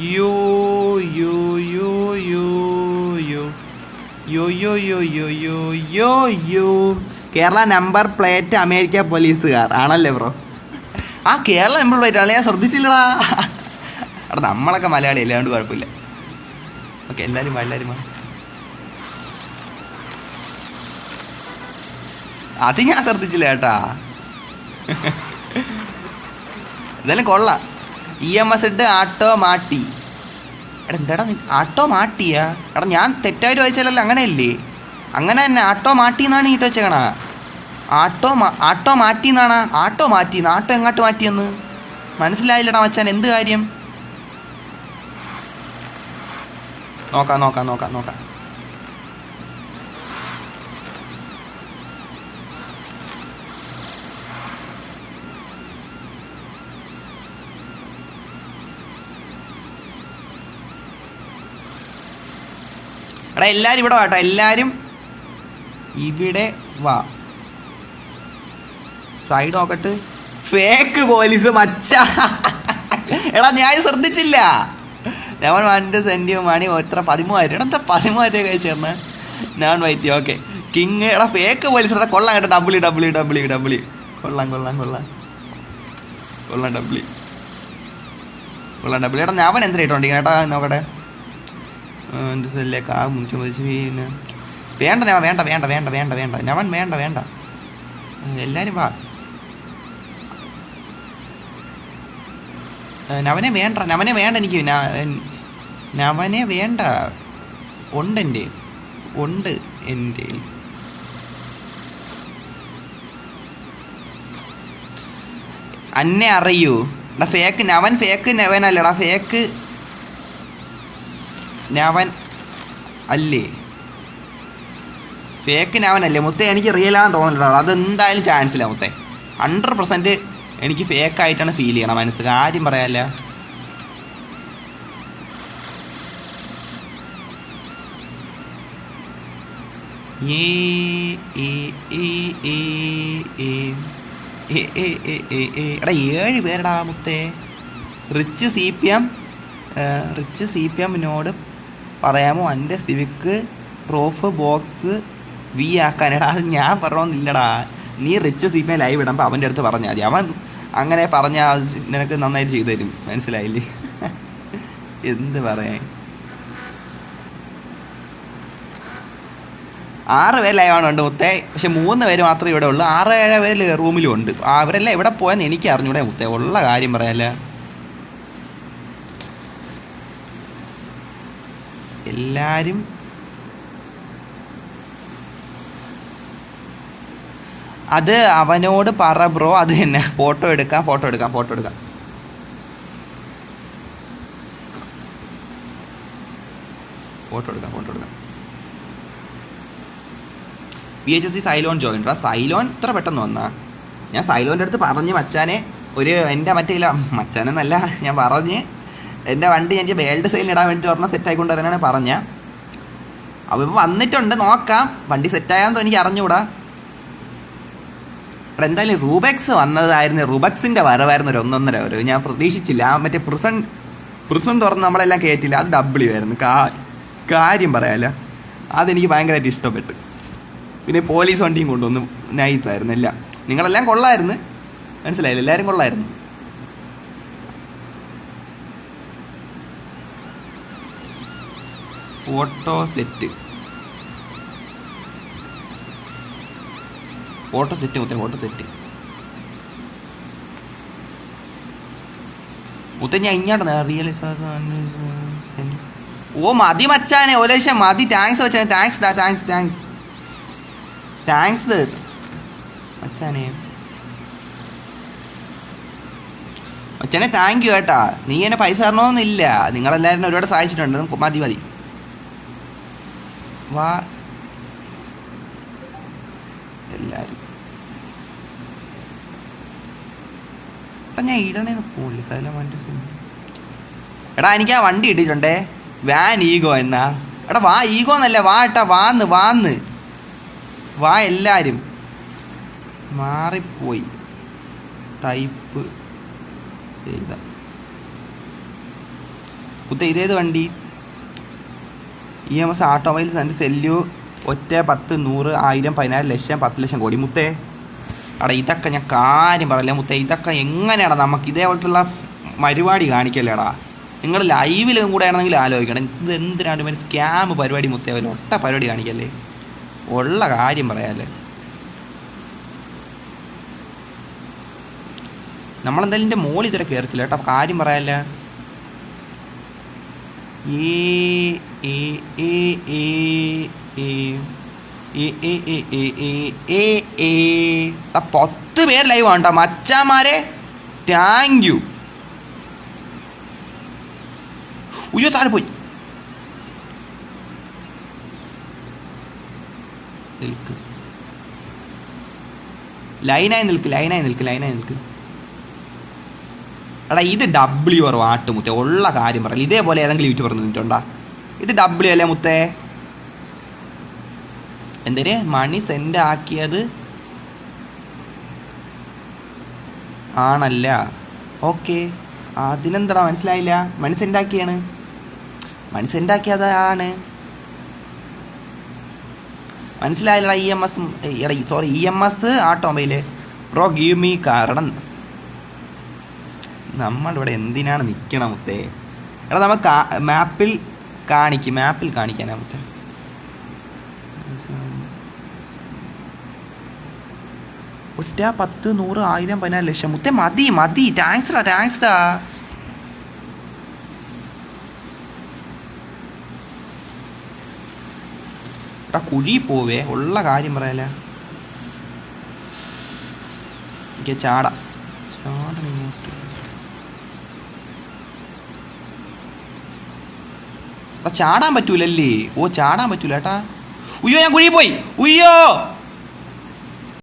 Yo, yo, yo, yo, yo. Yo, yo, yo, yo, yo, yo, yo. Kerala number plate America പോലീസുകാർ. ആണല്ലേ bro? ആ Kerala number plate ആണല്ലേ ഞാൻ ശ്രദ്ധിച്ചില്ലടാ. അവിടെ നമ്മളൊക്കെ മലയാളി അല്ലാണ്ട് കുഴപ്പമില്ല. ഓക്കെ എല്ലാവരും എല്ലാവരും അത് ഞാൻ ശ്രദ്ധിച്ചില്ല ചേട്ടാ എന്തായാലും കൊള്ളാം. ഇ എം എസ് ഇട്ട് ആട്ടോ മാട്ടി എടാ എന്താടാ ആട്ടോ മാട്ടിയാ എടാ ഞാൻ തെറ്റായിട്ട് വായിച്ചാലല്ലോ അങ്ങനെയല്ലേ? അങ്ങനെ തന്നെ ആട്ടോ മാട്ടി എന്നാണ് ഈ വെച്ചേക്കണ. ആട്ടോ ആട്ടോ മാറ്റി എന്നാണ് ആട്ടോ മാറ്റി ആട്ടോ എങ്ങോട്ട് മാറ്റിയെന്ന്? മനസ്സിലായില്ലടാ മച്ചാൻ എന്ത് കാര്യം? നോക്കാം നോക്കാം നോക്കാം നോക്കാം. എടാ എല്ലാവരും ഇവിടെ വാട്ടോ എല്ലാവരും ഇവിടെ വാ. സൈഡ് നോക്കട്ട്. ഫേക്ക് പോലീസ് മച്ച. എടാ ഞാൻ ശ്രദ്ധിച്ചില്ല. ഞാൻ വണ്ട് സെന്റ് മണി എത്ര പതിമൂവായിരം എടാ എന്താ പതിമൂവായിരം കഴിച്ചേർന്ന് ഞാൻ വൈറ്റി ഓക്കെ കിങ് എടാ ഫേക്ക് പോലീസ് എടാ കൊള്ളാം കേട്ടോ. ഡബ്ല്യു ഡബ്ല്യു ഡബ്ല്യു ഡബ്ല്യു കൊള്ളാം കൊള്ളാം കൊള്ളാം. കൊള്ളാം ഡബ്ല്യു കൊള്ളാം ഡബ്ല്യു എടാ ഞാൻ എന്തിനായിട്ടുണ്ടെങ്കിൽ ഏട്ടാ കേട്ടാ നോക്കട്ടെ. എന്ത് സെല്ലിലേക്ക് ആ മുറിച്ച് മതിച്ച് പിന്നെ വേണ്ട ഞാൻ വേണ്ട വേണ്ട വേണ്ട വേണ്ട വേണ്ട. ഞവൻ വേണ്ട വേണ്ട. എല്ലാവരും വാ. നവനെ വേണ്ട നവനെ വേണ്ട എനിക്ക്. നവനെ വേണ്ട. ഉണ്ട് എന്റെ ഉണ്ട് എന്റെ അന്നെ അറിയൂ. എടാ ഫേക്ക് നവൻ ഫേക്ക് നവനല്ലടാ ഫേക്ക് നവൻ അല്ലേ? ഫേക്ക് അല്ലേ? മുത്തേ എനിക്ക് റിയൽ ആണെന്ന് തോന്നുന്നില്ല അതെന്തായാലും ചാൻസ് ഇല്ല മുത്തേ. ഹൺഡ്രഡ് പെർസെന്റ് എനിക്ക് ഫേക്കായിട്ടാണ് ഫീൽ ചെയ്യണം മനസ്സ്. കാര്യം പറയാല്ല. എടാ ഏഴ് പേരടാ മുത്തേ. Rich C P M rich C P എമ്മിനോട് പറയാമോ? എന്റെ സിവിക്ക് പ്രൂഫ് ബോക്സ് വി ആക്കാനടാ. അത് ഞാൻ പറയണമെന്നില്ലടാ നീ rich C P M live ഇടുമ്പോൾ അവന്റെ അടുത്ത് പറഞ്ഞാൽ മതി. അവൻ അങ്ങനെ പറഞ്ഞാൽ നിനക്ക് നന്നായിട്ട് ചെയ്തു തരും. മനസ്സിലായില്ലേ? എന്ത് പറയാൻ? ആറ് പേര് ലൈവാണ് ഉണ്ട് മുത്തേ. പക്ഷെ മൂന്ന് പേര് മാത്രമേ ഇവിടെ ഉള്ളൂ. ആറ് ഏഴ് പേര് റൂമിലും ഉണ്ട്. അവരെല്ലാം എവിടെ പോയെന്ന് എനിക്ക് അറിഞ്ഞൂടെ മുത്തേ. ഉള്ള കാര്യം പറയാല്ല? എല്ലാരും അത് അവനോട് പറ ബ്രോ അത് തന്നെ. ഫോട്ടോ എടുക്കാം ഫോട്ടോ എടുക്കാം ഫോട്ടോ എടുക്കാം. ഫോട്ടോ എടുക്കാം ഫോട്ടോ എടുക്കാം. പി എച്ച് എസ് സി സൈലോൺ ജോയിൻ സൈലോൺ ഇത്ര പെട്ടെന്ന് വന്നാ? ഞാൻ സൈലോന്റെ അടുത്ത് പറഞ്ഞ് മച്ചാനെ ഒരു എന്റെ മറ്റേ മച്ചാനെന്നല്ല ഞാൻ പറഞ്ഞ് എന്റെ വണ്ടി എനിക്ക് വേൾഡ് സെയിൽ ഇടാൻ വേണ്ടി ഒരെണ്ണം സെറ്റ് ആയിക്കൊണ്ട് വരാനാണ് പറഞ്ഞ. അപ്പോൾ ഇപ്പോൾ വന്നിട്ടുണ്ട് നോക്കാം. വണ്ടി സെറ്റായാന്ന് എനിക്ക് അറിഞ്ഞുകൂടാ. അപ്പോൾ എന്തായാലും റൂബെക്സ് വന്നതായിരുന്നു. റൂബെക്സിന്റെ വരവായിരുന്നു ഒരു ഒന്നൊന്നര ഒരു. ഞാൻ പ്രതീക്ഷിച്ചില്ല. ആ മറ്റേ പ്രിസൺ പ്രിസൺ തുറന്ന് നമ്മളെല്ലാം കയറ്റില്ല അത് ഡബ്ലി ആയിരുന്നു. കാ കാര്യം പറയാല്ല. അതെനിക്ക് ഭയങ്കരമായിട്ട് ഇഷ്ടപ്പെട്ടു. പിന്നെ പോലീസ് വണ്ടിയും കൊണ്ടുവന്നു. നൈസായിരുന്നു എല്ലാം. നിങ്ങളെല്ലാം കൊള്ളായിരുന്നു. മനസ്സിലായില്ല? എല്ലാവരും കൊള്ളായിരുന്നു. ഫോട്ടോ സെറ്റ് ഫോട്ടോ സെറ്റ് മുത്തേ ഫോട്ടോ സെറ്റ് മുത്തേ ഞാൻ ഇങ്ങോട്ട് റിയലൈസ് ഓ മതി മച്ചാനെ. ഒരു ലക്ഷം മതി. താങ്ക്സ് മച്ചാനെ. താങ്ക്സ് താങ്ക്സ് താങ്ക്സ് താങ്ക്സ് മച്ചാനെ. അച്ഛനെ താങ്ക് യു കേട്ടാ നീ എന്നെ പൈസ തരണമെന്നില്ല. നിങ്ങളെല്ലാവരും ഒരുപാട് സഹായിച്ചിട്ടുണ്ട്. മതി മതി. വാ. എല്ലാരും. എടാ ഞാൻ ഇടണേ പോളില്ല സൈലം വണ്ടി. എടാ എനിക്ക് ആ വണ്ടി ഇട്ടിട്ടുണ്ടേ വാൻ ഈഗോ എന്നാ. എടാ വാ ഈഗോ എന്നല്ല. വാ ഏട്ടാ വാന്ന് വാന്ന്. വാ എല്ലാരും. മാറിപ്പോയി. ടൈപ്പ് ചെയ്ത. മുത്തേ ഇതേത് വണ്ടി? E M S automobiles and cell ഒറ്റ പത്ത് നൂറ് ആയിരം പതിനായിരം ലക്ഷം പത്ത് ലക്ഷം കോടി. മുത്തേ അവിടെ ഇതൊക്കെ ഞാൻ കാര്യം പറയില്ല മുത്തേ ഇതൊക്കെ എങ്ങനെയാടാ നമുക്ക് ഇതേപോലത്തുള്ള പരിപാടി കാണിക്കല്ലേടാ? നിങ്ങൾ ലൈവിലും കൂടെ ആണെങ്കിൽ ആലോചിക്കണം. ഇത് എന്തിനാണ് ഇവൻ സ്കാം പരിപാടി മുത്തേ? അവർ ഒട്ട പരിപാടി കാണിക്കല്ലേ? ഉള്ള കാര്യം പറയാല്ലേ? നമ്മളെന്തായാലും എന്റെ മോൾ ഇതുവരെ കയറത്തില്ല കേട്ടോ കാര്യം പറയാല്ല? ഈ e e e e പത്ത് പേര് ലൈവ് ആണ് കേട്ടോ മച്ചാമാരെ താങ്ക് യു ഉയ്യോ താഴെ പോയി നിൽക്ക് ലൈനായി നിൽക്ക് ലൈനായി നിൽക്ക് ലൈനായി നിൽക്ക് എടാ ഇത് ഡബ്ല്യു ആർ വാട്ടുമുത്തേ ഉള്ള കാര്യം പറയില്ല ഇതേപോലെ ഏതെങ്കിലും യൂട്യൂബർ നിന്നിട്ടുണ്ടോ ഇത് ഡബ്ല്യു അല്ലേ മുത്തേ? എന്തിന്? മണി സെൻഡ് ആക്കിയത് ആണല്ല. ഓക്കെ. അതിനെന്താ മനസ്സിലായില്ല? മണി സെൻഡ് ആക്കിയാണ്. മണി സെൻഡ് ആക്കിയതാണ് മനസ്സിലായില്ലടാ E M S sorry E M S automobile pro give me കാരണം. നമ്മളിവിടെ എന്തിനാണ് നിൽക്കണം മുത്തേ? എടാ നമുക്ക് മാപ്പിൽ കാണിക്കും മാപ്പിൽ കാണിക്കാനാ മുത്തേ ഒറ്റ പത്ത് നൂറ് ആയിരം പതിനാല് ലക്ഷം. മുത്തേ മതി മതി. താങ്ക്സ്ടാ താങ്ക്സ്ടാ എടാ കുഴി പോവേ. ഉള്ള കാര്യം പറയാല ചാടാ. ചാടണം ഇങ്ങോട്ട്. ചാടാൻ പറ്റൂലല്ലേ? ഓ ചാടാൻ പറ്റൂല ഏട്ടാ. ഉയ്യോ ഞാൻ കുഴി പോയി. ഉയ്യോ!